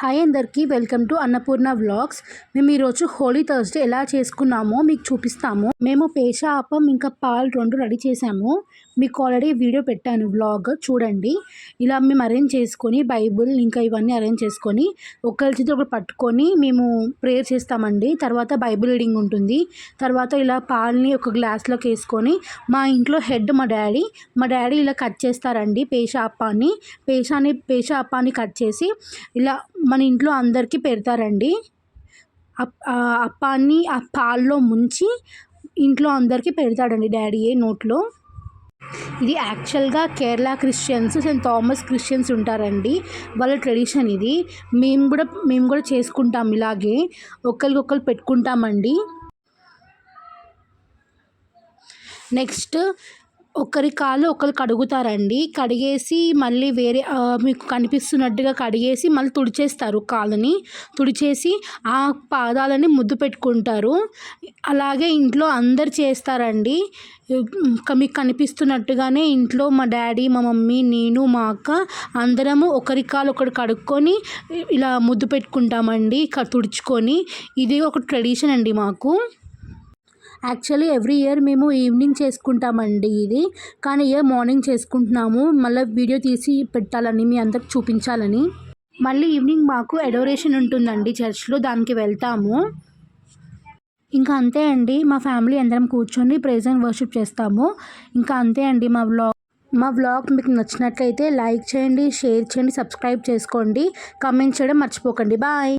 Hi అందరికీ welcome to Annapurna vlogs. మేము ఈరోజు హోలీ థర్స్డే ఎలా చేసుకున్నామో మీకు చూపిస్తాము. మేము పేష అప్పం ఇంకా పాలు రెండు రెడీ చేసాము మీకు ఆల్రెడీ వీడియో పెట్టాను వ్లాగ్ చూడండి. ఇలా మేము అరేంజ్ చేసుకొని బైబుల్ ఇంకా ఇవన్నీ అరేంజ్ చేసుకొని ఒకరి చేతి ఒకటి పట్టుకొని మేము ప్రేయర్ చేస్తామండి. తర్వాత బైబిల్ రీడింగ్ ఉంటుంది. తర్వాత ఇలా పాలని ఒక గ్లాస్లోకి వేసుకొని మా ఇంట్లో హెడ్ మా డాడీ. మా డాడీ ఇలా కట్ చేస్తారండి పేష అప్పాన్ని. పేషాని పేష అప్పాన్ని కట్ చేసి ఇలా మన ఇంట్లో అందరికీ పెడతారండి. అప్- అప్పాన్ని ఆ పాల్లో ముంచి ఇంట్లో అందరికీ పెడతాడండి డాడీ నోట్లో. ఇది యాక్చువల్గా Kerala Christians Saint Thomas Christians ఉంటారండి. వాళ్ళ ట్రెడిషన్ ఇది. మేము కూడా మేము కూడా చేసుకుంటాం ఇలాగే. ఒకరికొకరు పెట్టుకుంటామండి. నెక్స్ట్ ఒకరి కాళ్ళు ఒకరు కడుగుతారండి. కడిగేసి మళ్ళీ వేరే మీకు కనిపిస్తున్నట్టుగా కడిగేసి మళ్ళీ తుడిచేస్తారు కాళ్ళని. తుడిచేసి ఆ పాదాలని ముద్దు పెట్టుకుంటారు. అలాగే ఇంట్లో అందరు చేస్తారండి. ఇంకా మీకు కనిపిస్తున్నట్టుగానే ఇంట్లో మా డాడీ మా మమ్మీ నేను మా అక్క అందరము ఒకరి కాలు ఒకరు కడుక్కొని ఇలా ముద్దు పెట్టుకుంటామండి. తుడుచుకొని. ఇది ఒక ట్రెడిషన్ అండి మాకు. యాక్చువల్లీ ఎవ్రీ ఇయర్ మేము ఈవినింగ్ చేసుకుంటామండి ఇది. కానీ ఇయర్ మార్నింగ్ చేసుకుంటున్నాము. మళ్ళీ వీడియో తీసి పెట్టాలని మీ అందరికి చూపించాలని. మళ్ళీ ఈవినింగ్ మాకు ఎడోరేషన్ ఉంటుందండి చర్చ్లో దానికి వెళ్తాము. ఇంకా అంతే అండి మా ఫ్యామిలీ అందరం కూర్చొని ప్రైజ్ అండ్ వర్షిప్ చేస్తాము. ఇంకా అంతే అండి మా వ్లాగ్ మా వ్లాగ్ మీకు నచ్చినట్లయితే లైక్ చేయండి షేర్ చేయండి సబ్స్క్రైబ్ చేసుకోండి. కమెంట్ చేయడం మర్చిపోకండి. బాయ్